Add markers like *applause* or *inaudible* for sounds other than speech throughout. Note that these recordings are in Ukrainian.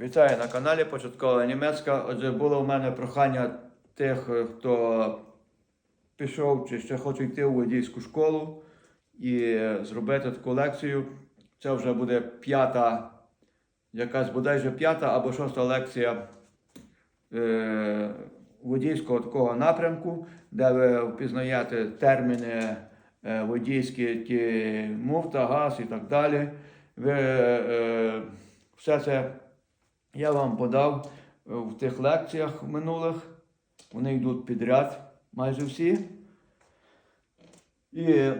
Вітаю на каналі Початкова Німецька. Отже, було в мене прохання тих, е, хто пішов чи ще хоче йти у водійську школу і е, зробити таку лекцію. Це вже буде п'ята, якась бодайже п'ята або шоста лекція е, водійського такого напрямку, де ви впізнаєте терміни е, водійські, ті муфта, газ і так далі. Ви е, все це я вам подав е, в тих лекціях минулих. Вони йдуть підряд майже всі. І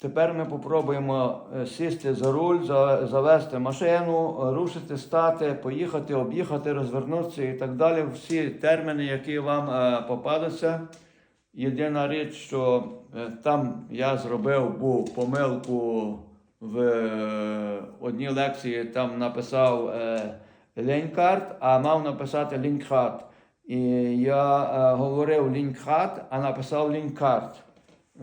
тепер ми попробуємо е, сісти за руль, завести машину, рушити, стати, поїхати, об'їхати, розвернутися і так далі. Всі терміни, які вам е, попадуться. Єдина річ, що там я зробив був помилку в одній лекції, там написав е, лінькарт, а мав написати лінкхат. І я е, говорив лінкхат, а написав лінкарт.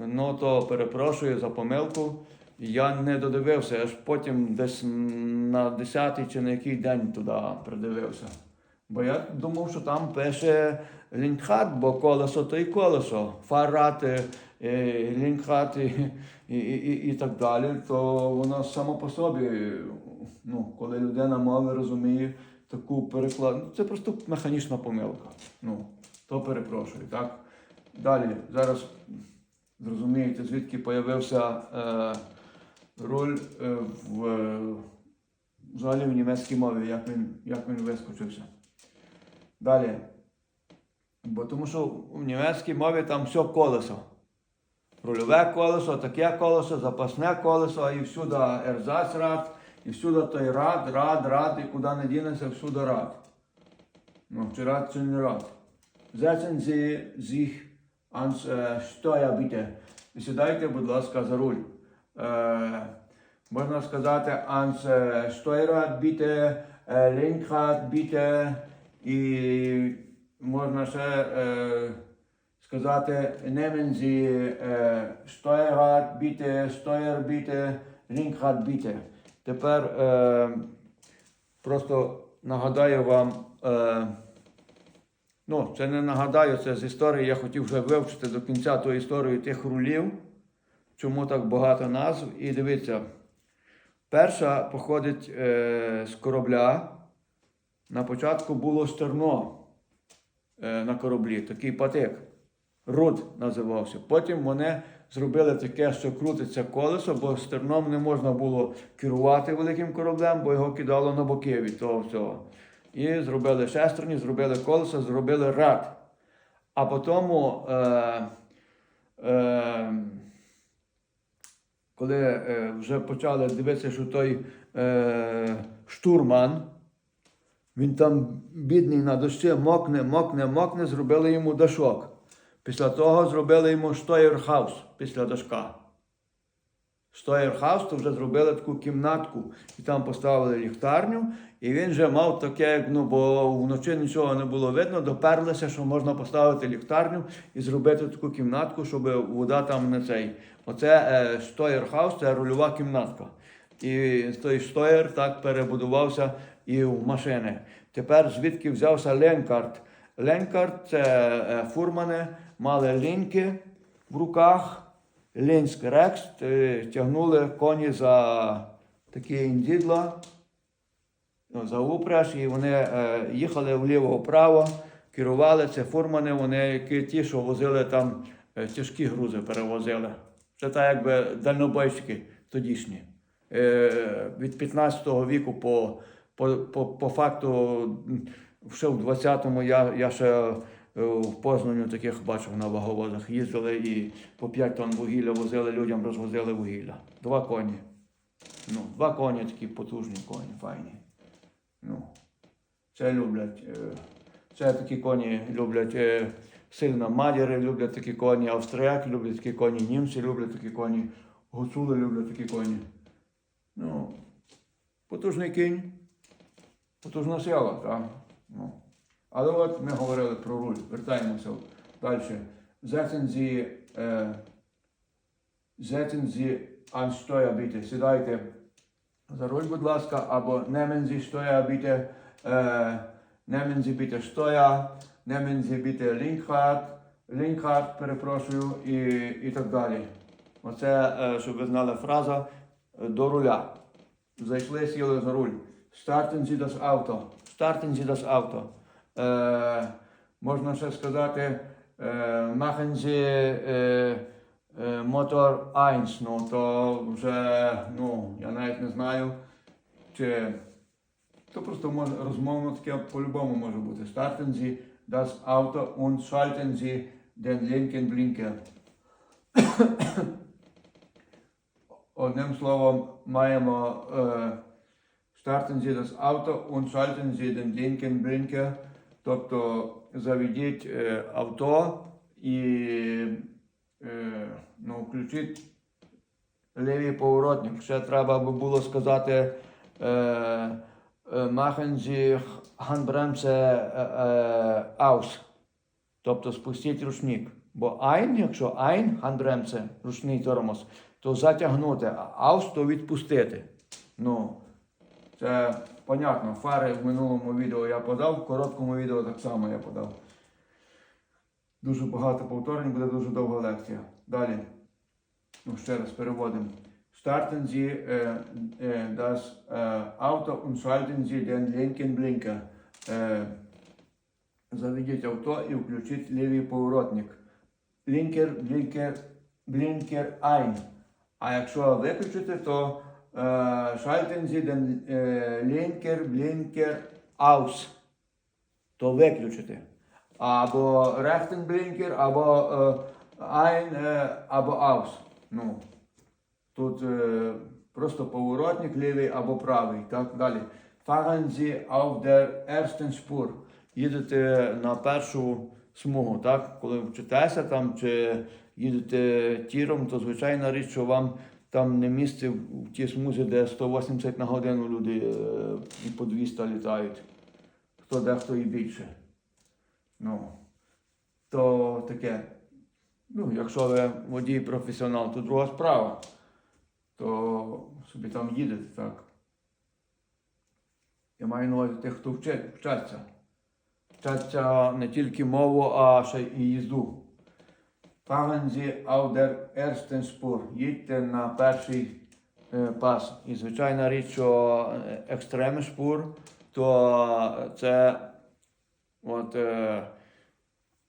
Ну то перепрошую за помилку. Я не додивився, аж потім десь на 10 чи на який день туди придивився. Бо я думав, що там пише лінкхат, бо колесо то й колесо, фарати, лінкхат і, і, і, і так далі, то воно само по собі, ну, коли людина мови розуміє таку переклад, ну, це просто механічна помилка. Ну, то перепрошую, так? Далі, зараз зрозумієте, звідки появився е, руль е, в, е, взагалі в німецькій мові, як він, як він вискочився. Далі. Бо тому що в німецькій мові там все колесо. Рульове колесо, таке колесо, запасне колесо, і всюди ерзацрад, і всюди той рад, рад, рад, і куди не дінеться, всюди рад. Ну, рад, чи не рад. Setzen Sie sich ans äh, Steuer, bitte. Сідайте, будь ласка, за руль. Е, можна сказати ans äh, Steuerrad, bitte, äh, Lenkrad, bitte, і можна ще е, сказати nehmen Sie äh, Steuerrad, bitte, Steuer, bitte, Lenkrad, bitte. Тепер е, просто нагадаю вам. Е, Ну, це не нагадаю, це з історії. Я хотів вже вивчити до кінця ту історію тих рулів, чому так багато назв. І дивіться, перша походить е, з корабля. На початку було стерно е, на кораблі, такий патик. Руд називався. Потім вони зробили таке, що крутиться колесо, бо стерном не можна було керувати великим кораблем, бо його кидало на боки від того всього. І зробили шестерні, зробили колесо, зробили рад. А потім, е, е, коли е, вже почали дивитися, що той е, штурман, він там бідний на дощі, мокне, мокне, мокне, зробили йому дашок. Після того зробили йому штоєрхаус після дашка. Штоєрхаус, то вже зробили таку кімнатку, і там поставили ліхтарню, і він вже мав таке, ну, бо вночі нічого не було видно, доперлися, що можна поставити ліхтарню і зробити таку кімнатку, щоб вода там не цей. Оце е, штоєрхаус, це рульова кімнатка. І той штоєр так перебудувався і в машини. Тепер звідки взявся ленкарт? Ленкарт це е, фурмани, мали ліньки в руках. Лінськ Рекс е, тягнули коні за такі індідла, ну, за упряж, і вони е, їхали вліво-вправо, керували це фурмани, вони які ті, що возили там е, тяжкі грузи, перевозили. Це так якби дальнобойщики тодішні. Від 15 віку по, по, по, по факту, ще в 20-му я, я ще в Познанню таких бачив на ваговозах. Їздили і по 5 тонн вугілля возили людям, розвозили вугілля. Два коні. Ну, два коні такі потужні коні, файні. Ну, це люблять. е, Це такі коні люблять е, сильно мадяри, люблять такі коні, австріяки люблять такі коні, німці люблять такі коні, гуцули люблять такі коні. Ну, потужний кінь, потужна сила, так. Ну. Але от ми говорили про руль, вертаємося далі. Е, Sie an Steuer, bitte. Сідайте за руль, будь ласка, або nehmen Sie Steuer, bitte. Е, Nehmen Sie bitte Steuer, nehmen Sie bitte Linkhard, Linkhard, перепрошую, і, і так далі. Оце, е, щоб ви знали фраза е, до руля. Зайшли, сіли за руль. Auto. Starten Sie das Auto. Е, можна ще сказати, е, machen Sie е, е, 1. Ну, то вже, ну, я навіть не знаю, чи то просто може, розмовно таке по-любому може бути. Starten Sie das Auto und schalten Sie den linken Blinker. *coughs* Одним словом, маємо е, starten Sie das Auto und schalten Sie den linken Blinker. Тобто заведіть е, авто і е, ну, включіть лівий поворотник. Ще треба би було сказати е, machen Handbremse aus. Тобто спустіть рушник. Бо ein, якщо ein, Handbremse, ручний тормоз, то затягнути, а aus то відпустити. Ну, це понятно. Фари в минулому відео я подав, в короткому відео так само я подав. Дуже багато повторень, буде дуже довга лекція. Далі. Ну, ще раз переводимо. Starten Sie äh, äh, das äh, Auto und schalten Sie den linken Blinker. Äh, заведіть авто і включіть лівий поворотник. Блінкер, блінкер, блінкер ein. А якщо виключити, то schalten Sie den е, linker, blinker aus. То виключити. Або rechten blinker, або е, ein, е, або aus. Ну, Тут е, просто поворотник лівий або правий. Так, далі. Fahren Sie auf der ersten Spur. Їдете на першу смугу, так? Коли вчитеся там чи їдете тіром, то звичайна річ, що вам там не місце в тій смузі, де 180 на годину люди е, і по 200 літають. Хто дехто і більше. Ну, то таке. Ну, якщо ви водій професіонал, то друга справа то собі там їдете, так. Я маю на увазі тих, хто вчить, вчаться. Вчаться не тільки мову, а ще й їзду. Fahren Sie auf der ersten Spur. Їдьте на перший е, пас. І звичайна річ, що е, екстремний шпур, то це от,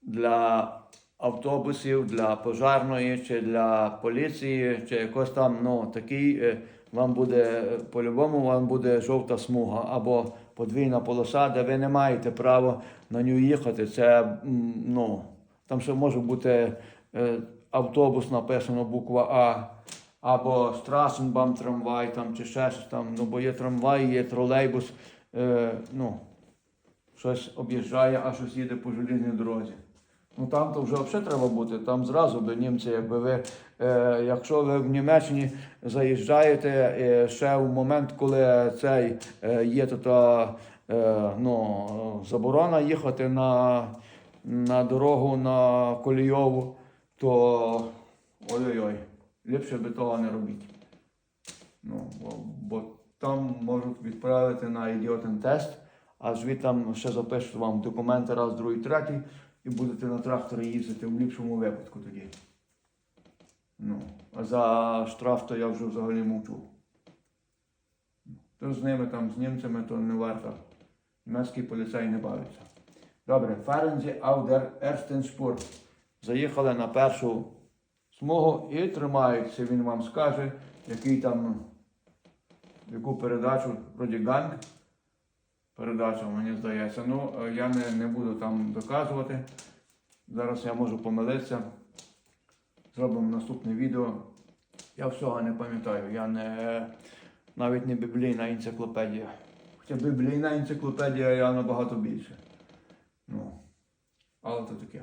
для автобусів, для пожарної чи для поліції, чи якось там ну, такий, вам буде по-любому вам буде жовта смуга або подвійна полоса, де ви не маєте права на нього їхати. Це ну, там ще може бути автобус, написано буква А. Або Страсенбам трамвай там, чи ще щось там, ну, бо є трамвай, є тролейбус, е, ну, щось об'їжджає, а щось їде по желізній дорозі. Ну там то вже взагалі треба бути. Там зразу би німці, якби ви, е, якщо ви в Німеччині заїжджаєте е, ще в момент, коли цей е, є то е, ну, заборона їхати на, на дорогу на колійову, то ой-ой-ой, ліпше би того не робіть. Ну, бо, там можуть відправити на ідіотен тест, а звідти ще запишуть вам документи раз, другий, третій і будете на тракторі їздити в ліпшому випадку тоді. Ну, а за штраф то я вже взагалі мовчу. То з ними там, з німцями, то не варто. Німецький поліцей не бавиться. Добре, Ферензі Аудер Ерстен Спур. Заїхали на першу смугу і тримаються, він вам скаже, який там, яку передачу, вроді ганг передача, мені здається. Ну, я не, не буду там доказувати. Зараз я можу помилитися. Зробимо наступне відео. Я всього не пам'ятаю. Я не навіть не біблійна енциклопедія. Хоча біблійна енциклопедія я набагато більше. Ну, але то таке.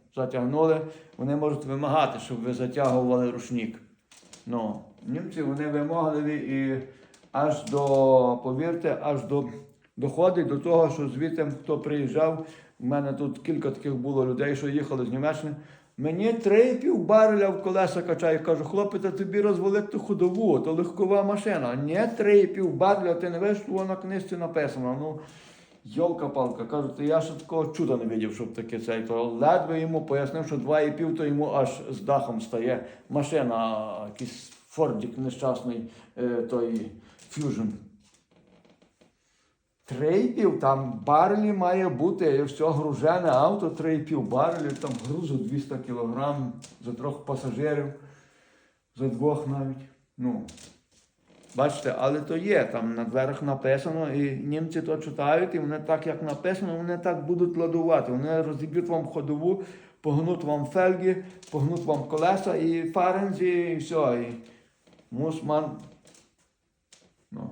Затягнули, вони можуть вимагати, щоб ви затягували рушник. Ну, німці вони вимогливі і аж до, повірте, аж до доходить до того, що звідти, хто приїжджав, у мене тут кілька таких було людей, що їхали з Німеччини. Мені три пів бареля в колеса качає. Кажу, хлопець, тобі розвалити ходову, то легкова машина. Ні, три пів бареля, ти не виш, що на книжці написано. Ну, Йолка-палка, кажу, я ще такого чуда не видів, щоб таке цей. То ледве йому пояснив, що 2,5 то йому аж з дахом стає. Машина, якийсь Фордік нещасний, е, той Fusion. Трейпів, там барелі має бути, все гружене авто, трейпів барелів, там грузу 200 кг за трьох пасажирів, за двох навіть. Ну, бачите, але то є, там на дверях написано, і німці то читають, і вони так, як написано, вони так будуть ладувати. Вони розіб'ють вам ходову, погнуть вам фельги, погнуть вам колеса і фарензі, і все. І мусман. Ну,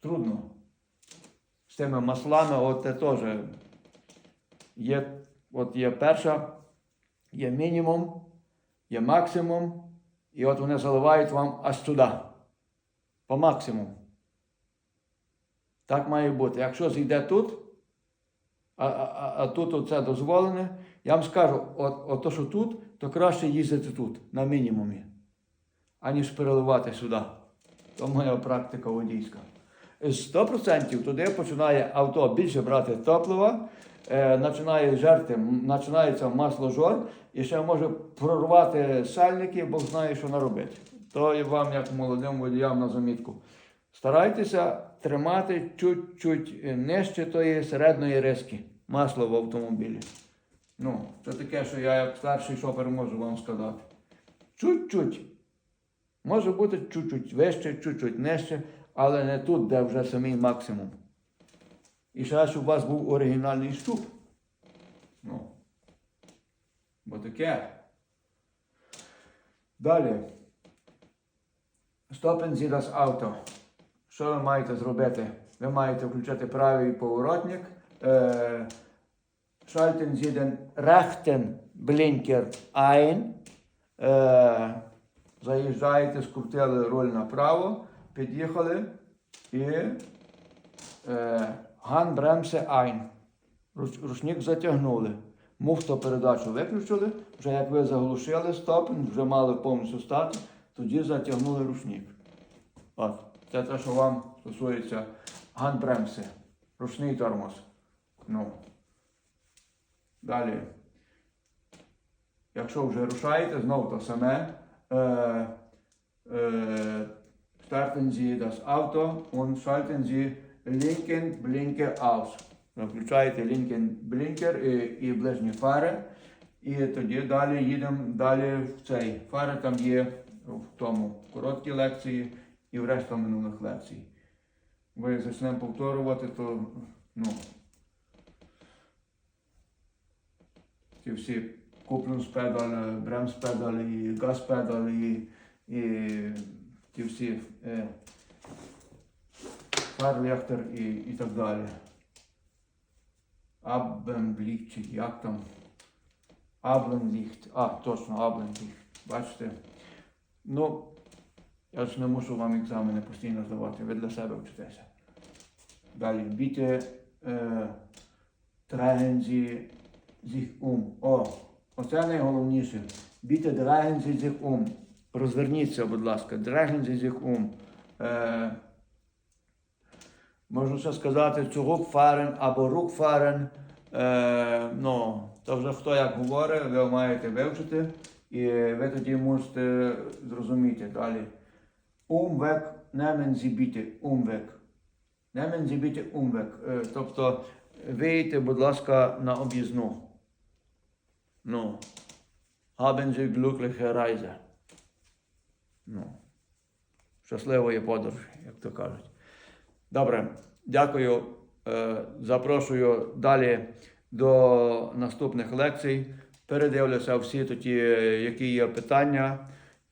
трудно з тими маслами, от це теж є, от є перша, є мінімум, є максимум, і от вони заливають вам аж сюди. По максимуму. Так має бути. Якщо зійде тут, а, а, а- тут оце дозволене, я вам скажу, от, то, що тут, то краще їздити тут, на мінімумі, аніж переливати сюди. То моя практика водійська. З 100% туди починає авто більше брати топлива, е, починає жерти, починається масложор і ще може прорвати сальники, бо знає, що наробити. То і вам, як молодим водіям, на замітку. Старайтеся тримати чуть-чуть нижче тої середньої риски масла в автомобілі. Ну, це таке, що я як старший шофер можу вам сказати. Чуть-чуть. Може бути чуть-чуть вище, чуть-чуть нижче, але не тут, де вже самий максимум. І ще, щоб у вас був оригінальний штук. Ну. Бо таке. Далі. Stoppen Sie das Auto. Що ви маєте зробити? Ви маєте включити правий поворотник. Schalten Sie den rechten Blinker ein. Заїжджаєте, скрутили руль направо, під'їхали і Handbremse ein. Ручник затягнули. Муфтопередачу виключили, вже як ви заглушили стопень, вже мали повністю стати, тоді затягнули ручник. От, це те, що вам стосується гандбремси, ручний тормоз. Ну. Далі. Якщо вже рушаєте, знову то саме. Е, е, starten Sie das Auto und schalten Sie linken Blinker aus. Включаєте linken Blinker і, і ближні фари. І тоді далі їдемо далі в цей. Фари там є в тому короткі лекції і в решта минулих лекцій. Ви почнемо повторювати, то ну, ті всі куплюнс-педаль, бремс-педаль і газ-педаль і, і ті всі е, фарлехтер і, і так далі. Абенблік, чи як там? Абленліхт. А, точно, Абленліхт. Бачите? Ну, я ж не мушу вам екзамени постійно здавати, ви для себе вчитеся. Далі, біте е, трагензі sich um. О, оце найголовніше. Біте Sie sich um. Розверніться, будь ласка, Sie sich um. Е, можу ще сказати Zurückfahren або Rückfahren. Е, ну, то вже хто як говорить, ви маєте вивчити, і ви тоді можете зрозуміти далі. Sie bitte Umweg. Nehmen Sie bitte Umweg. Е, тобто, вийдіть, будь ласка, на об'їзну. Ну, haben Sie glückliche Reise. Ну, щасливої подорожі, як то кажуть. Добре, дякую. Е, Запрошую далі до наступних лекцій. Передивлюся всі тоді, які є питання,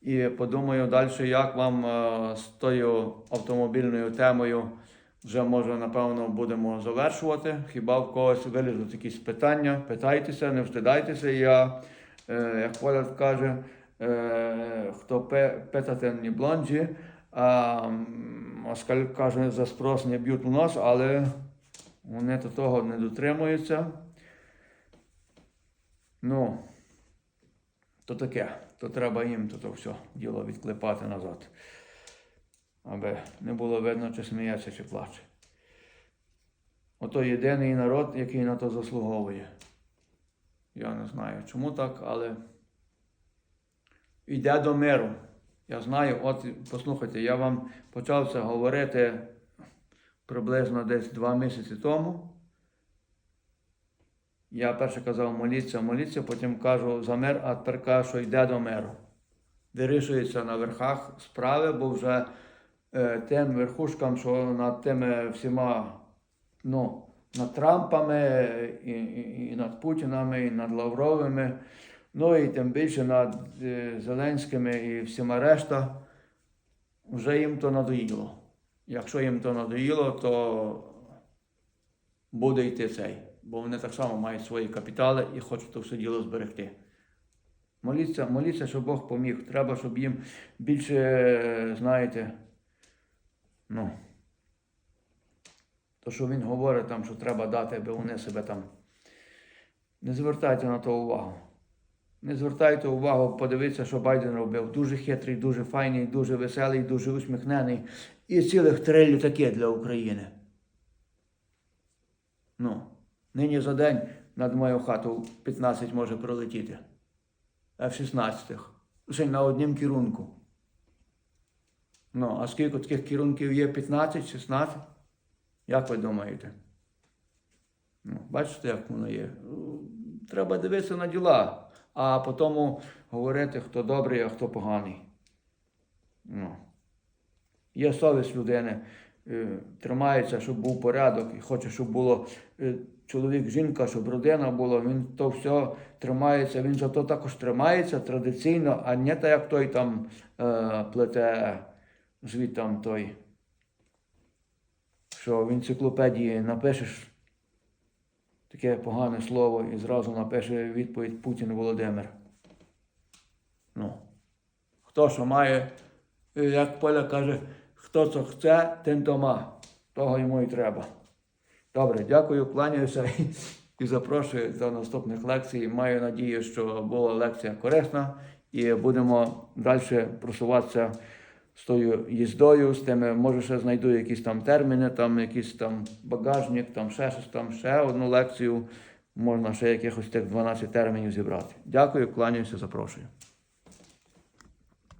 і подумаю далі, як вам е, з тою автомобільною темою вже може, напевно, будемо завершувати. Хіба в когось вилізуть якісь питання? Питайтеся, не встидайтеся. Я, е, як Поляд каже, е, хто питати не блонджі, а москаль каже, за спрос не б'ють у нос, але вони до того не дотримуються. Ну, то таке, то треба їм то, то все діло відклепати назад. Аби не було видно, чи сміється, чи плаче. Ото єдиний народ, який на то заслуговує. Я не знаю, чому так, але йде до миру. Я знаю, от послухайте, я вам почав це говорити приблизно десь два місяці тому. Я перше казав моліться, моліться, потім кажу за мир, а тепер кажу, що йде до миру. Вирішується на верхах справи, бо вже е, тим верхушкам, що над тими всіма, ну, над Трампами, і, і, і над Путінами, і над Лавровими, ну і тим більше над е, Зеленськими і всіма решта, вже їм то надоїло. Якщо їм то надоїло, то буде йти цей. Бо вони так само мають свої капітали і хочуть то все діло зберегти. Моліться, моліться, щоб Бог поміг. Треба, щоб їм більше, знаєте, ну, то, що він говорить там, що треба дати, аби вони себе там. Не звертайте на то увагу. Не звертайте увагу, подивіться, що Байден робив. Дуже хитрий, дуже файний, дуже веселий, дуже усміхнений. І цілих три літаки для України. Ну, нині за день над мою хату 15 може пролетіти. F-16. Лише на однім керунку. Ну, а скільки таких керунків є? 15, 16? Як ви думаєте? Ну, бачите, як воно є. Треба дивитися на діла, а потім говорити, хто добрий, а хто поганий. Ну. Є совість людини, е, тримається, щоб був порядок, і хоче, щоб було е, чоловік, жінка, щоб родина була, він то все тримається, він за то також тримається традиційно, а не так, як той там е, плете звідтам той, що в енциклопедії напишеш таке погане слово і зразу напише відповідь Путін Володимир. Ну, хто що має, е, як Поля каже, хто що хоче, тим то ма. Того йому і треба. Добре, дякую, кланяюся і запрошую до наступних лекцій. Маю надію, що була лекція корисна і будемо далі просуватися з тою їздою, з тими, може, ще знайду якісь там терміни, там якийсь там багажник, там ще щось там, ще одну лекцію. Можна ще якихось тих 12 термінів зібрати. Дякую, кланяюся, запрошую.